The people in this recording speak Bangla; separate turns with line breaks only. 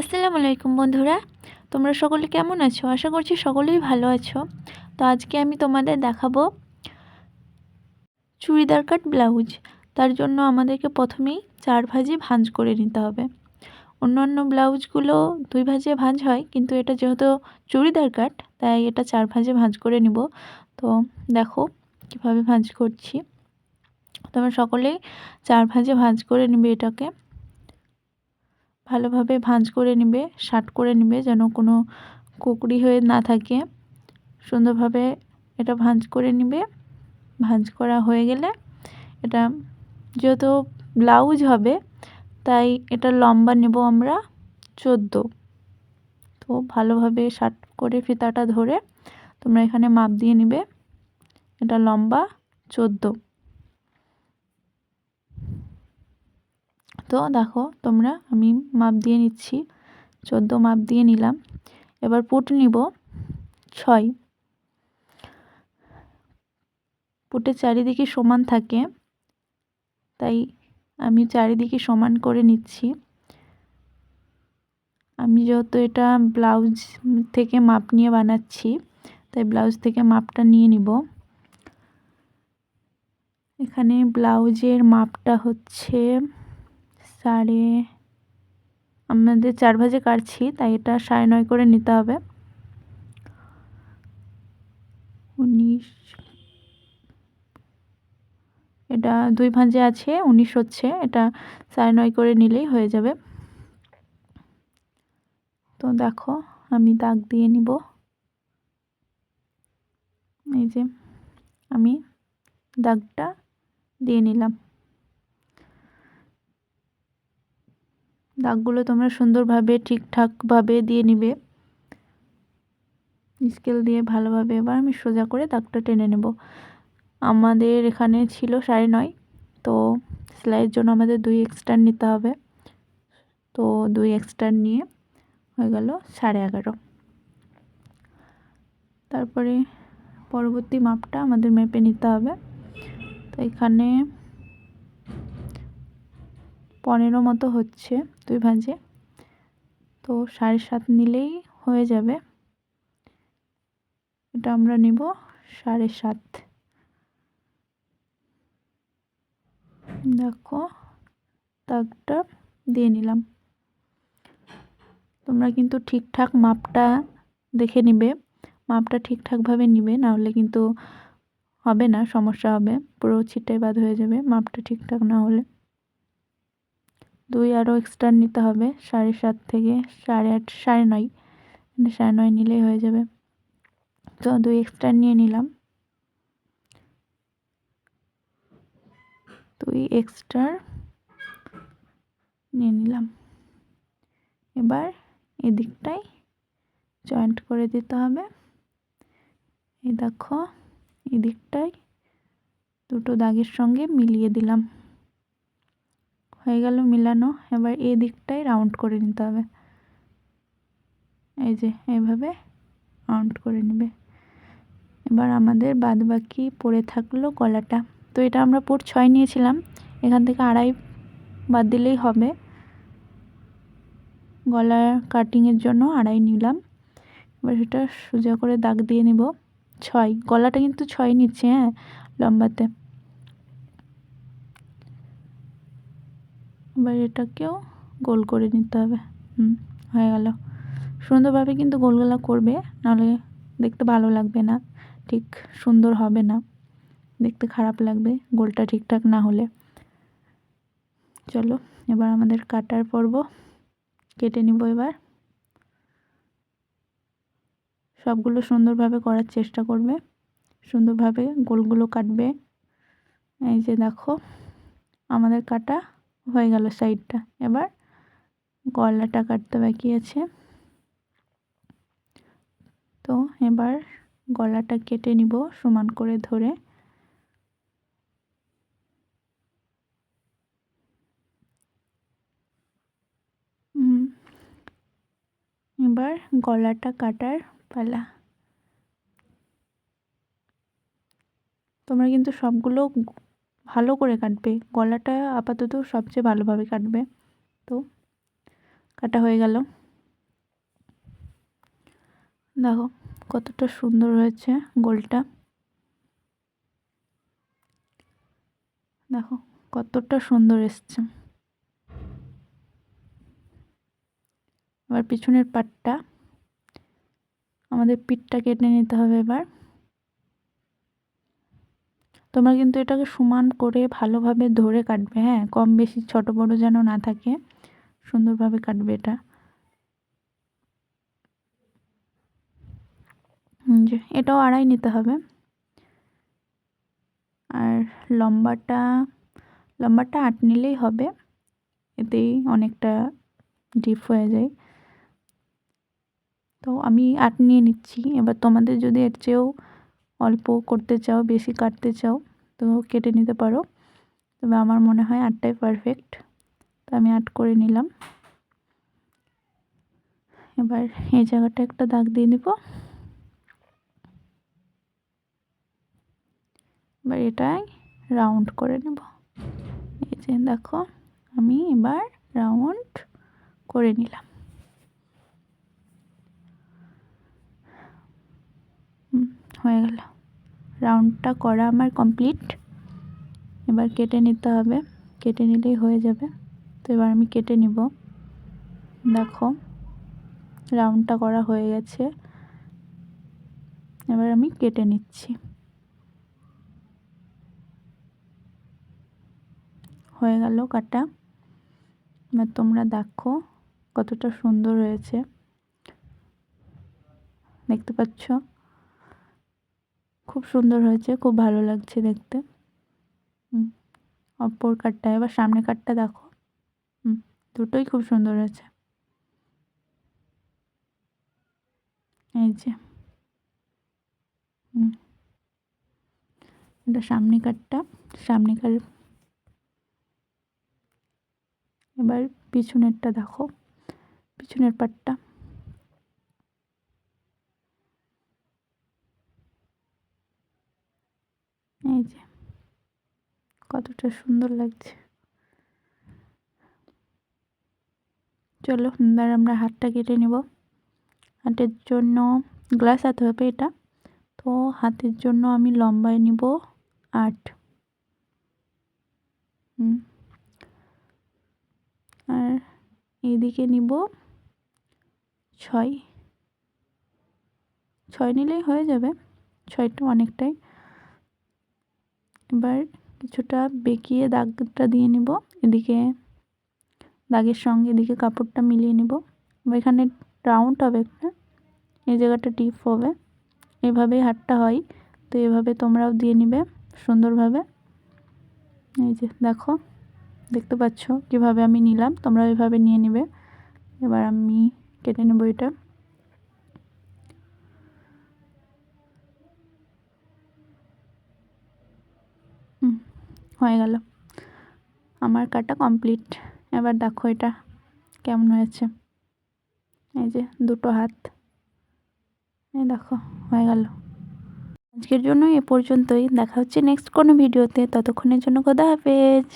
আসসালামু আলাইকুম বন্ধুরা, তোমরা সকলে কেমন আছো? আশা করছি সকলেই ভালো আছো। তো আজকে আমি তোমাদের দেখাবো চুড়িদার কাট ব্লাউজ। তার জন্য আমাদেরকে প্রথমেই চার ভাজে ভাঁজ করে নিতে হবে। অন্যান্য ব্লাউজগুলো দুই ভাজে ভাঁজ হয়, কিন্তু এটা যেহেতু চুড়িদার কাট, তাই এটা চার ভাজে ভাঁজ করে নিব। তো দেখো কীভাবে ভাঁজ করছি। তোমরা সকলেই চার ভাজে ভাঁজ করে নিবে এটাকে। ভালোভাবে ভাঁজ করে নেবে শার্ট করে নেবে যেন কোনো কুকড়ি হয়ে না থাকে। সুন্দরভাবে এটা ভাঁজ করে নেবে। ভাঁজ করা হয়ে গেলে এটা যেহেতু ব্লাউজ হবে, তাই এটা লম্বা নেব আমরা চোদ্দ। তো ভালোভাবে শার্ট করে ফিতাটা ধরে তোমরা এখানে মাপ দিয়ে নেবে। এটা লম্বা, চোদ্দ। তো দেখো, তোমরা আমি মাপ দিয়ে নিচ্ছি। চোদ্দ মাপ দিয়ে নিলাম। এবার পুট নিব ছয়। পুটের চারিদিকে সমান থাকে, তাই আমি চারিদিকে সমান করে নিচ্ছি। আমি যেহেতু এটা ব্লাউজ থেকে মাপ নিয়ে বানাচ্ছি, তাই ব্লাউজ থেকে মাপটা নিয়ে নিব। এখানে ব্লাউজের মাপটা হচ্ছে সাড়ে আমাদের চার ভাজে কাটছি, তাই এটা সাড়ে নয় করে নিতে হবে। উনিশ, এটা দুই ভাঁজে আছে, উনিশ হচ্ছে, এটা সাড়ে নয় করে নিলেই হয়ে যাবে। তো দেখো, আমি দাগ দিয়ে নিব। এই যে আমি দাগটা দিয়ে নিলাম। দাগগুলো তোমরা সুন্দরভাবে, ঠিকঠাকভাবে দিয়ে নিবে। স্কেল দিয়ে ভালোভাবে এবার আমি সোজা করে দাগটা টেনে নেব। আমাদের এখানে ছিল সাড়ে নয়, তো সেলাইয়ের জন্য আমাদের দুই এক্সট্রা নিতে হবে। তো দুই এক্সট্রা নিয়ে হয়ে গেল সাড়ে এগারো। তারপরে পরবর্তী মাপটা আমাদের মেপে নিতে হবে। তো এখানে পনেরো মতো হচ্ছে দুই ভাঁজে। তো সাড়ে সাত নিলেই হয়ে যাবে। এটা আমরা নিব সাড়ে সাত। দেখো তাকটা দিয়ে নিলাম। তোমরা কিন্তু ঠিকঠাক মাপটা দেখে নিবে। মাপটা ঠিকঠাকভাবে নিবে নাহলে কিন্তু হবে না, সমস্যা হবে। পুরো ছিটাই বাদ হয়ে যাবে, মাপটা ঠিকঠাক না হলে। দুই আরও এক্সট্রা নিতে হবে, সাড়ে সাত থেকে সাড়ে আট, সাড়ে নয়। মানে সাড়ে নয় নিলেই হয়ে যাবে। তো দুই এক্সট্রা নিয়ে নিলাম। দুই এক্সট্রা নিয়ে নিলাম। এবার এদিকটাই জয়েন্ট করে দিতে হবে। এই দেখো, এদিকটাই দুটো দাগের সঙ্গে মিলিয়ে দিলাম। হয়ে গেল মিলানো। এবার এই দিকটাই রাউন্ড করে নিতে হবে। এই যে, এইভাবে রাউন্ড করে নেবে। এবার আমাদের বাদ বাকি পড়ে থাকল গলাটা। তো এটা আমরা পুর ছয় নিয়েছিলাম। এখান থেকে আড়াই বাদ দিলেই হবে। গলা কাটিংয়ের জন্য আড়াই নিলাম। এবার সেটা সোজা করে দাগ দিয়ে নেব। ছয়, গলাটা কিন্তু ছয় নিচ্ছে হ্যাঁ লম্বাতে। এবার এটাকেও গোল করে নিতে হবে। হুম, হয়ে গেল। সুন্দরভাবে কিন্তু গোলগোলা করবে, নাহলে দেখতে ভালো লাগবে না। ঠিক সুন্দর হবে না। দেখতে খারাপ লাগবে গোলটা ঠিকঠাক না হলে। চলো, এবার আমাদের কাটার পর্ব কেটে নিব এবার। সবগুলো সুন্দরভাবে করার চেষ্টা করবে। সুন্দরভাবে গোলগুলো কাটবে। এই যে দেখো, আমাদের কাটা হয়ে গেল সাইডটা। এবার গলাটা কাটতে বাকি আছে। তো এবার গলাটা কেটে নিব সমান করে ধরে। এবার গলাটা কাটার পালা। তোমরা কিন্তু সবগুলো ভালো করে কাটবে। গলাটা আপাতত সবচেয়ে ভালোভাবে কাটবে। তো, কাটা হয়ে গেল। দেখো, কতটা সুন্দর হয়েছে গোলটা। দেখো, কতটা সুন্দর এসছে। এবার পিছনের পাটটা, আমাদের পিঠটা কেটে নিতে হবে এবার। তোমরা কিন্তু এটাকে সমান করে ভালোভাবে ধরে কাটবে হ্যাঁ? কম বেশি ছোট বড় যেন না থাকে, সুন্দরভাবে কাটবে এটা। এটাও আড়াই নিতে হবে। আর লম্বাটা লম্বাটা আট নিলেই হবে, এতেই অনেকটা ডিপ হয়ে যায়। তো আমি আট নিয়ে নিচ্ছি, এবার তোমাদের যদি এর চেয়েও অল্প করতে চাও, বেশি কাটতে চাও তো কেটে নিতে পারো। তবে আমার মনে হয় আটটাই পারফেক্ট তো আমি আট করে নিলাম। এবার এই জায়গাটা একটা দাগ দিয়ে দিব এবার এটাই রাউন্ড করে নেব। এই যে দেখো, আমি এবার রাউন্ড করে নিলাম। হয়ে গেল। রাউন্ডটা করা আমার কমপ্লিট এবার কেটে নিতে হবে। কেটে নিলেই হয়ে যাবে। তো এবার আমি কেটে নিব। দেখো রাউন্ডটা করা হয়ে গেছে। এবার আমি কেটে নিচ্ছি। হয়ে গেল কাটা। এবার তোমরা দেখো কতটা সুন্দর হয়েছে। দেখতে পাচ্ছ? খুব সুন্দর হয়েছে, খুব ভালো লাগছে দেখতে। হুম, অপর কাঠটা, এবার সামনে কাঠটা দেখো। হুম, দুটোই খুব সুন্দর হয়েছে। এই যে। হুম, এটা সামনে কাঠটা, সামনে কাঠ। এবার পিছনেরটা দেখো, পিছনের পাটটা। এই যে, কতটা সুন্দর লাগছে। চলো, এবার আমরা হাতটা কেটে নেব। হাতের জন্য গ্লাস হাত হবে এটা। তো হাতের জন্য আমি লম্বায় নিব আট। হুম। আর এইদিকে নিব ছয়। ছয় নিলেই হয়ে যাবে। ছয়টা অনেকটাই। এবার কিছুটা বেঁকিয়ে দাগটা দিয়ে নিব। এদিকে দাগের সঙ্গে এদিকে কাপড়টা মিলিয়ে নিব। এখানে রাউন্ড হবে একটা। এই জায়গাটা ডিপ হবে। এভাবেই হাটটা হয়। তো এভাবে তোমরাও দিয়ে নিবে সুন্দরভাবে। এই যে দেখো, দেখতে পাচ্ছ কীভাবে আমি নিলাম। তোমরা এভাবে নিয়ে নিবে। এবার আমি কেটে নেব এটা। হয়ে গেল। আমার কাটা কমপ্লিট এবার দেখো এটা কেমন হয়েছে। এই যে দুটো হাত। এই দেখো, হয়ে গেল। আজকের জন্য এ পর্যন্তই। দেখা হচ্ছে নেক্সট কোনো ভিডিওতে ততক্ষণের জন্য খোদা হাফেজ।